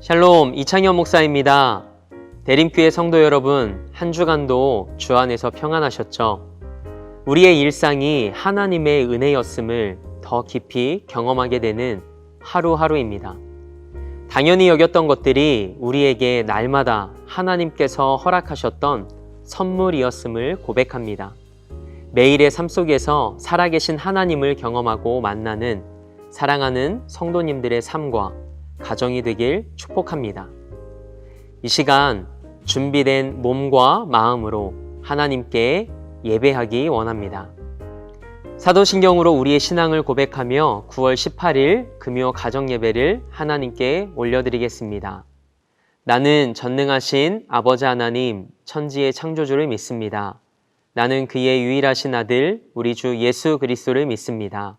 샬롬 이창현 목사입니다. 대림교회 성도 여러분, 한 주간도 주 안에서 평안하셨죠? 우리의 일상이 하나님의 은혜였음을 더 깊이 경험하게 되는 하루하루입니다. 당연히 여겼던 것들이 우리에게 날마다 하나님께서 허락하셨던 선물이었음을 고백합니다. 매일의 삶 속에서 살아계신 하나님을 경험하고 만나는 사랑하는 성도님들의 삶과 가정이 되길 축복합니다. 이 시간 준비된 몸과 마음으로 하나님께 예배하기 원합니다. 사도신경으로 우리의 신앙을 고백하며 9월 18일 금요 가정 예배를 하나님께 올려드리겠습니다. 나는 전능하신 아버지 하나님 천지의 창조주를 믿습니다. 나는 그의 유일하신 아들 우리 주 예수 그리스도를 믿습니다.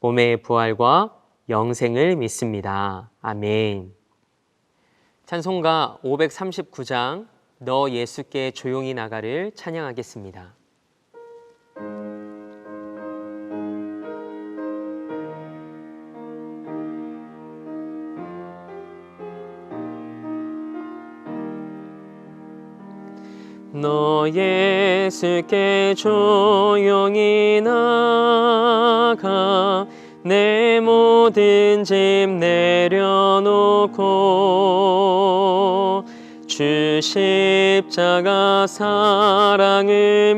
몸의 부활과 영생을 믿습니다. 아멘. 찬송가 539장 너 예수께 조용히 나가를 찬양하겠습니다. 너 예수께 조용히 나가 내 모든 짐 내려놓고 주 십자가 사랑을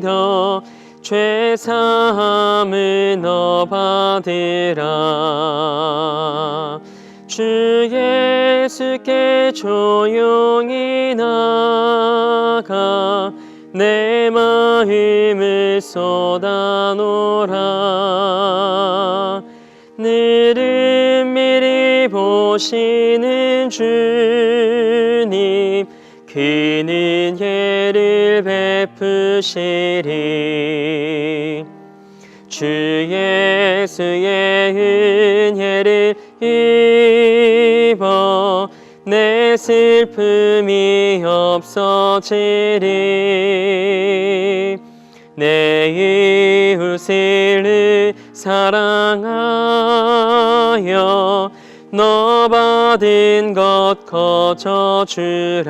믿어 죄 사함을 너 받으라 주 예수께 조용히 나가 내 마음을 쏟아놓라. 늘은 미리 보시는 주님 그는 예를 베푸시리. 주 예수의 은혜를 내 슬픔이 없어지리. 내 이웃을 사랑하여 너 받은 것 거저 주라.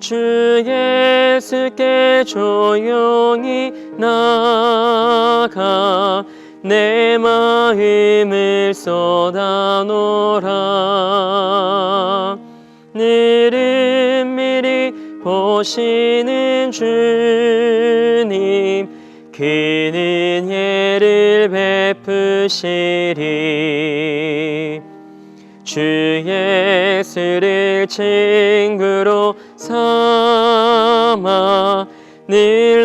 주 예수께 조용히 나가 내 마음을 쏟아놓라. 늘은 미리 보시는 주님 그는 예를 베푸시리. 주 예수를 친구로 삼아 늘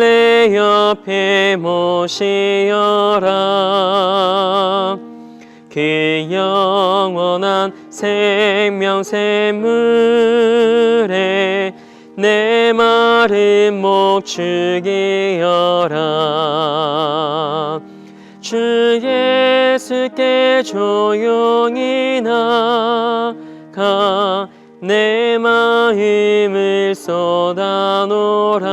내 옆에 모시어라. 그 영원한 생명 샘물에 내 마른 목 죽이어라. 주 예수께 조용히 나가 내 마음을 쏟아놓라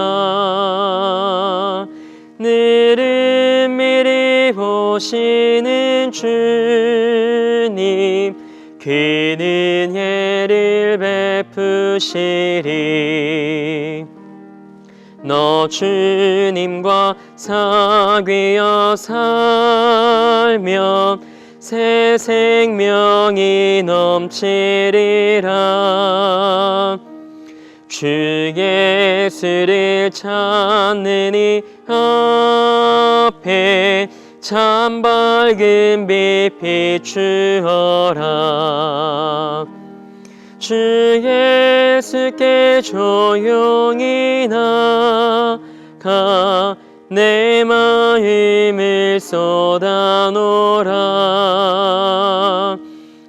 보시는 주님 그는 예를 베푸시리. 너 주님과 사귀어 살면 새 생명이 넘치리라. 주 예수를 찾는 이 앞에 참 밝은 빛 비추어라. 주 예수께 조용히 나가 내 마음을 쏟아놓라.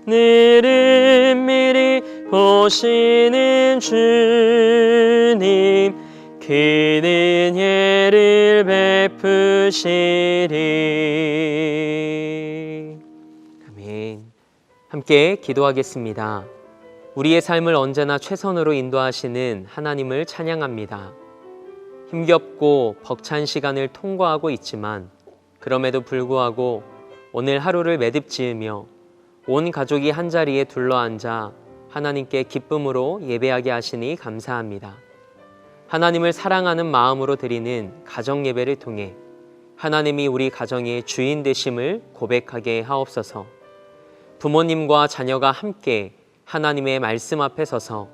늘 오시는 주님 그는 예를 베푸시리. 아멘. 함께 기도하겠습니다. 우리의 삶을 언제나 최선으로 인도하시는 하나님을 찬양합니다. 힘겹고 벅찬 시간을 통과하고 있지만 그럼에도 불구하고 오늘 하루를 매듭 지으며 온 가족이 한 자리에 둘러앉아 하나님께 기쁨으로 예배하게 하시니 감사합니다. 하나님을 사랑하는 마음으로 드리는 가정 예배를 통해 하나님이 우리 가정의 주인 되심을 고백하게 하옵소서. 부모님과 자녀가 함께 하나님의 말씀 앞에 서서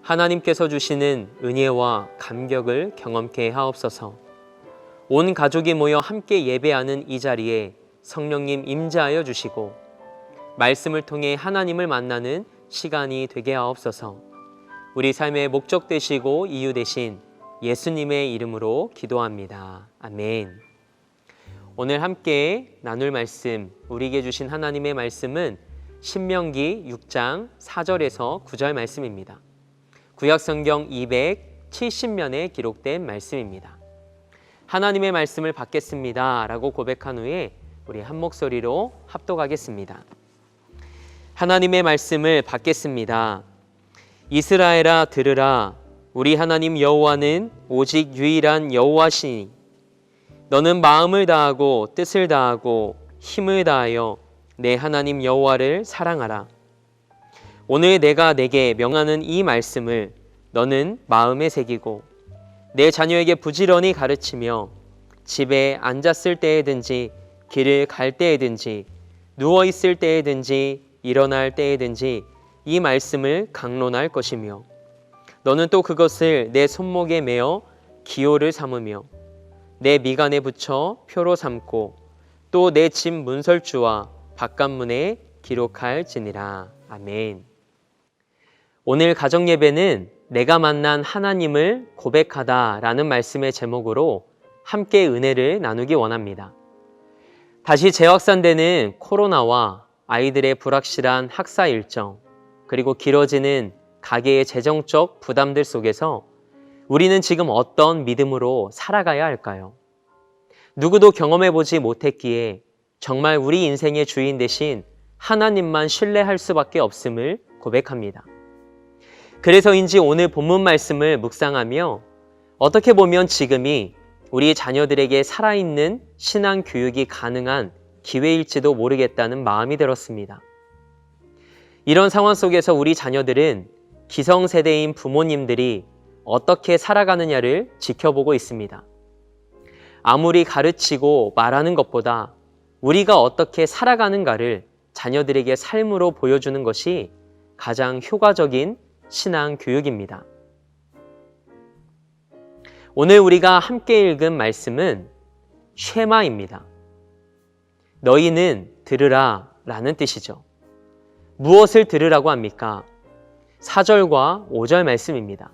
하나님께서 주시는 은혜와 감격을 경험케 하옵소서. 온 가족이 모여 함께 예배하는 이 자리에 성령님 임재하여 주시고 말씀을 통해 하나님을 만나는 시간이 되게 하옵소서. 우리 삶의 목적 되시고 이유 되신 예수님의 이름으로 기도합니다. 아멘. 오늘 함께 나눌 말씀, 우리에게 주신 하나님의 말씀은 신명기 6장 4절에서 9절 말씀입니다. 구약 성경 270면에 기록된 말씀입니다. 하나님의 말씀을 받겠습니다 라고 고백한 후에 우리 한 목소리로 합독하겠습니다. 하나님의 말씀을 받겠습니다. 이스라엘아 들으라 우리 하나님 여호와는 오직 유일한 여호와시니 너는 마음을 다하고 뜻을 다하고 힘을 다하여 내 하나님 여호와를 사랑하라. 오늘 내가 내게 명하는 이 말씀을 너는 마음에 새기고 내 자녀에게 부지런히 가르치며 집에 앉았을 때에든지 길을 갈 때에든지 누워 있을 때에든지 일어날 때에든지 이 말씀을 강론할 것이며 너는 또 그것을 내 손목에 매어 기호를 삼으며 내 미간에 붙여 표로 삼고 또 내 집 문설주와 바깥문에 기록할지니라. 아멘. 오늘 가정 예배는 내가 만난 하나님을 고백하다라는 말씀의 제목으로 함께 은혜를 나누기 원합니다. 다시 재확산되는 코로나와 아이들의 불확실한 학사 일정, 그리고 길어지는 가계의 재정적 부담들 속에서 우리는 지금 어떤 믿음으로 살아가야 할까요? 누구도 경험해 보지 못했기에 정말 우리 인생의 주인 대신 하나님만 신뢰할 수밖에 없음을 고백합니다. 그래서인지 오늘 본문 말씀을 묵상하며 어떻게 보면 지금이 우리 자녀들에게 살아있는 신앙 교육이 가능한 기회일지도 모르겠다는 마음이 들었습니다. 이런 상황 속에서 우리 자녀들은 기성세대인 부모님들이 어떻게 살아가느냐를 지켜보고 있습니다. 아무리 가르치고 말하는 것보다 우리가 어떻게 살아가는가를 자녀들에게 삶으로 보여주는 것이 가장 효과적인 신앙 교육입니다. 오늘 우리가 함께 읽은 말씀은 쉐마입니다. 너희는 들으라 라는 뜻이죠. 무엇을 들으라고 합니까? 4절과 5절 말씀입니다.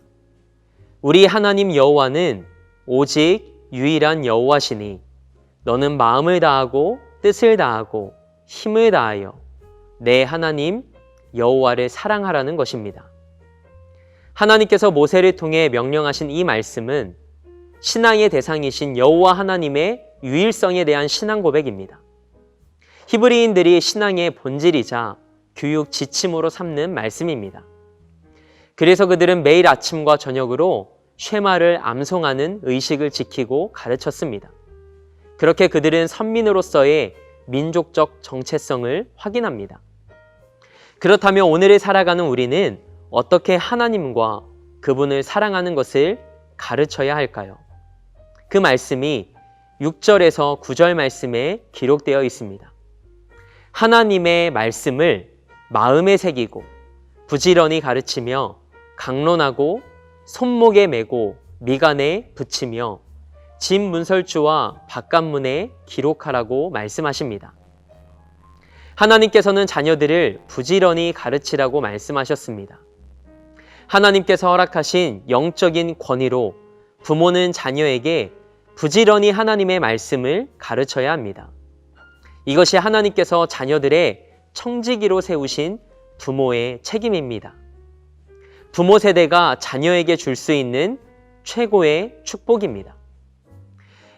우리 하나님 여호와는 오직 유일한 여호와시니 너는 마음을 다하고 뜻을 다하고 힘을 다하여 내 하나님 여호와를 사랑하라는 것입니다. 하나님께서 모세를 통해 명령하신 이 말씀은 신앙의 대상이신 여호와 하나님의 유일성에 대한 신앙 고백입니다. 히브리인들이 신앙의 본질이자 교육 지침으로 삼는 말씀입니다. 그래서 그들은 매일 아침과 저녁으로 쉐마를 암송하는 의식을 지키고 가르쳤습니다. 그렇게 그들은 선민으로서의 민족적 정체성을 확인합니다. 그렇다면 오늘을 살아가는 우리는 어떻게 하나님과 그분을 사랑하는 것을 가르쳐야 할까요? 그 말씀이 6절에서 9절 말씀에 기록되어 있습니다. 하나님의 말씀을 마음에 새기고 부지런히 가르치며 강론하고 손목에 메고 미간에 붙이며 집 문설주와 바깥문에 기록하라고 말씀하십니다. 하나님께서는 자녀들을 부지런히 가르치라고 말씀하셨습니다. 하나님께서 허락하신 영적인 권위로 부모는 자녀에게 부지런히 하나님의 말씀을 가르쳐야 합니다. 이것이 하나님께서 자녀들의 청지기로 세우신 부모의 책임입니다. 부모 세대가 자녀에게 줄 수 있는 최고의 축복입니다.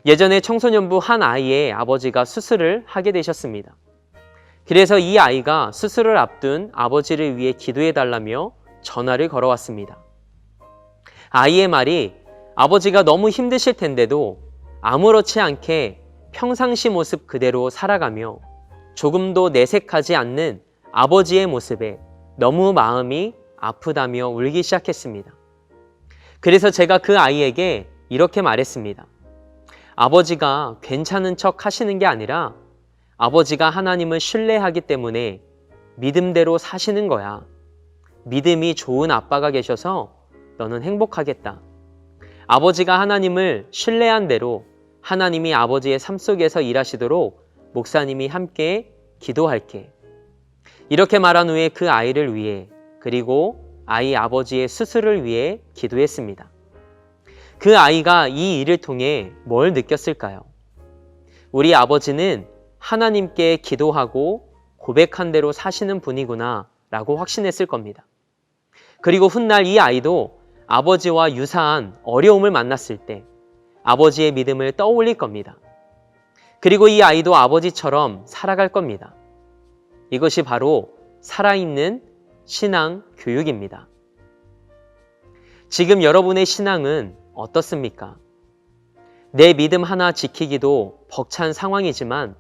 예전에 청소년부 한 아이의 아버지가 수술을 하게 되셨습니다. 그래서 이 아이가 수술을 앞둔 아버지를 위해 기도해 달라며 전화를 걸어왔습니다. 아이의 말이 아버지가 너무 힘드실 텐데도 아무렇지 않게 평상시 모습 그대로 살아가며 조금도 내색하지 않는 아버지의 모습에 너무 마음이 아프다며 울기 시작했습니다. 그래서 제가 그 아이에게 이렇게 말했습니다. 아버지가 괜찮은 척 하시는 게 아니라 아버지가 하나님을 신뢰하기 때문에 믿음대로 사시는 거야. 믿음이 좋은 아빠가 계셔서 너는 행복하겠다. 아버지가 하나님을 신뢰한 대로 하나님이 아버지의 삶 속에서 일하시도록 목사님이 함께 기도할게. 이렇게 말한 후에 그 아이를 위해 그리고 아이 아버지의 수술을 위해 기도했습니다. 그 아이가 이 일을 통해 뭘 느꼈을까요? 우리 아버지는 하나님께 기도하고 고백한 대로 사시는 분이구나 라고 확신했을 겁니다. 그리고 훗날 이 아이도 아버지와 유사한 어려움을 만났을 때 아버지의 믿음을 떠올릴 겁니다. 그리고 이 아이도 아버지처럼 살아갈 겁니다. 이것이 바로 살아있는 신앙 교육입니다. 지금 여러분의 신앙은 어떻습니까? 내 믿음 하나 지키기도 벅찬 상황이지만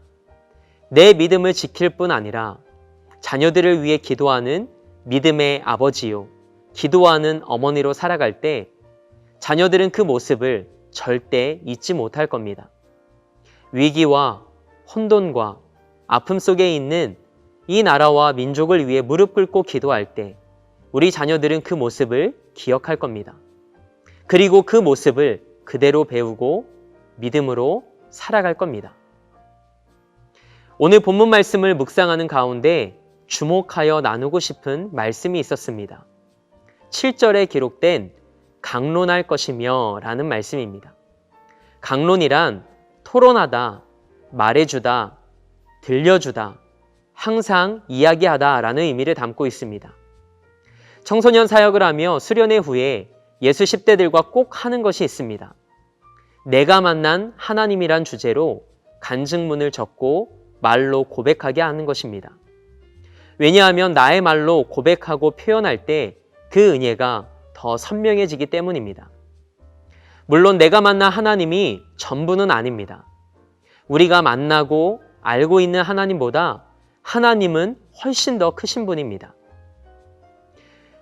내 믿음을 지킬 뿐 아니라 자녀들을 위해 기도하는 믿음의 아버지요, 기도하는 어머니로 살아갈 때 자녀들은 그 모습을 절대 잊지 못할 겁니다. 위기와 혼돈과 아픔 속에 있는 이 나라와 민족을 위해 무릎 꿇고 기도할 때 우리 자녀들은 그 모습을 기억할 겁니다. 그리고 그 모습을 그대로 배우고 믿음으로 살아갈 겁니다. 오늘 본문 말씀을 묵상하는 가운데 주목하여 나누고 싶은 말씀이 있었습니다. 7절에 기록된 강론할 것이며 라는 말씀입니다. 강론이란 토론하다, 말해주다, 들려주다, 항상 이야기하다 라는 의미를 담고 있습니다. 청소년 사역을 하며 수련회 후에 예수 10대들과 꼭 하는 것이 있습니다. 내가 만난 하나님이란 주제로 간증문을 적고 말로 고백하게 하는 것입니다. 왜냐하면 나의 말로 고백하고 표현할 때 그 은혜가 더 선명해지기 때문입니다. 물론 내가 만난 하나님이 전부는 아닙니다. 우리가 만나고 알고 있는 하나님보다 하나님은 훨씬 더 크신 분입니다.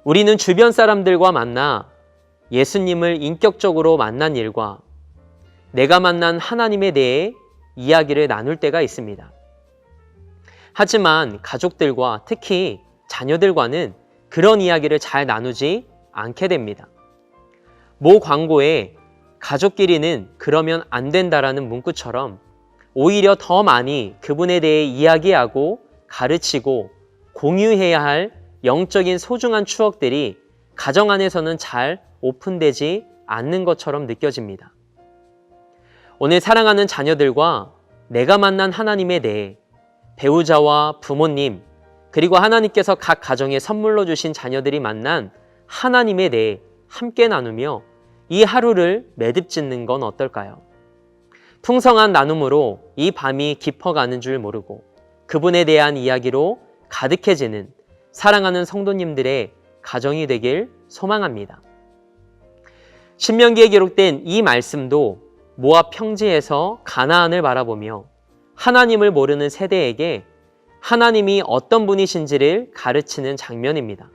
우리는 주변 사람들과 만나 예수님을 인격적으로 만난 일과 내가 만난 하나님에 대해 이야기를 나눌 때가 있습니다. 하지만 가족들과 특히 자녀들과는 그런 이야기를 잘 나누지 않게 됩니다. 모 광고에 가족끼리는 그러면 안 된다라는 문구처럼 오히려 더 많이 그분에 대해 이야기하고 가르치고 공유해야 할 영적인 소중한 추억들이 가정 안에서는 잘 오픈되지 않는 것처럼 느껴집니다. 오늘 사랑하는 자녀들과 내가 만난 하나님에 대해 배우자와 부모님, 그리고 하나님께서 각 가정에 선물로 주신 자녀들이 만난 하나님에 대해 함께 나누며 이 하루를 매듭 짓는 건 어떨까요? 풍성한 나눔으로 이 밤이 깊어가는 줄 모르고 그분에 대한 이야기로 가득해지는 사랑하는 성도님들의 가정이 되길 소망합니다. 신명기에 기록된 이 말씀도 모압 평지에서 가나안을 바라보며 하나님을 모르는 세대에게 하나님이 어떤 분이신지를 가르치는 장면입니다.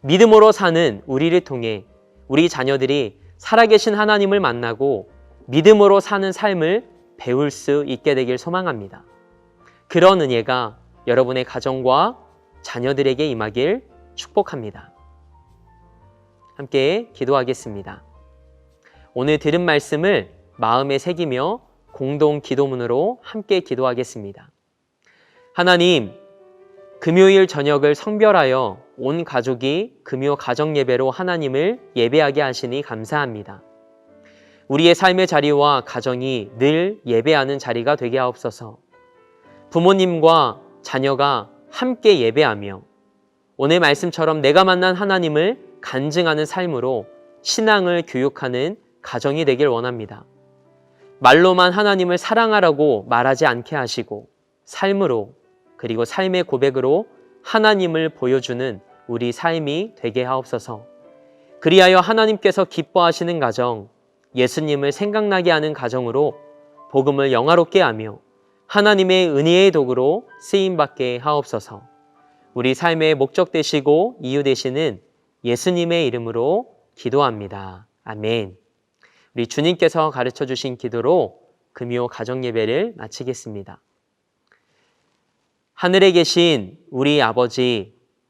믿음으로 사는 우리를 통해 우리 자녀들이 살아계신 하나님을 만나고 믿음으로 사는 삶을 배울 수 있게 되길 소망합니다. 그런 은혜가 여러분의 가정과 자녀들에게 임하길 축복합니다. 함께 기도하겠습니다. 오늘 들은 말씀을 마음에 새기며 공동 기도문으로 함께 기도하겠습니다. 하나님, 금요일 저녁을 성별하여 온 가족이 금요 가정 예배로 하나님을 예배하게 하시니 감사합니다. 우리의 삶의 자리와 가정이 늘 예배하는 자리가 되게 하옵소서. 부모님과 자녀가 함께 예배하며 오늘 말씀처럼 내가 만난 하나님을 간증하는 삶으로 신앙을 교육하는 가정이 되길 원합니다. 말로만 하나님을 사랑하라고 말하지 않게 하시고 삶으로 그리고 삶의 고백으로 하나님을 보여주는 우리 삶이 되게 하옵소서. 그리하여 하나님께서 기뻐하시는 가정, 예수님을 생각나게 하는 가정으로 복음을 영화롭게 하며 하나님의 은혜의 도구로 쓰임 받게 하옵소서. 우리 삶의 목적 되시고 이유 되시는 예수님의 이름으로 기도합니다. 아멘. 우리 주님께서 가르쳐 주신 기도로 금요 가정 예배를 마치겠습니다. 하늘에 계신 우리 아버지,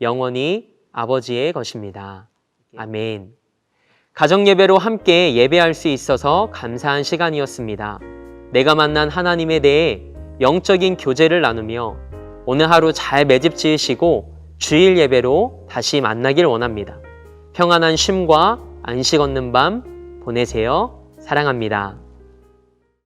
영원히 아버지의 것입니다. 아멘. 가정 예배로 함께 예배할 수 있어서 감사한 시간이었습니다. 내가 만난 하나님에 대해 영적인 교제를 나누며 오늘 하루 잘 매집 지으시고 주일 예배로 다시 만나길 원합니다. 평안한 쉼과 안식 얻는 밤 보내세요. 사랑합니다.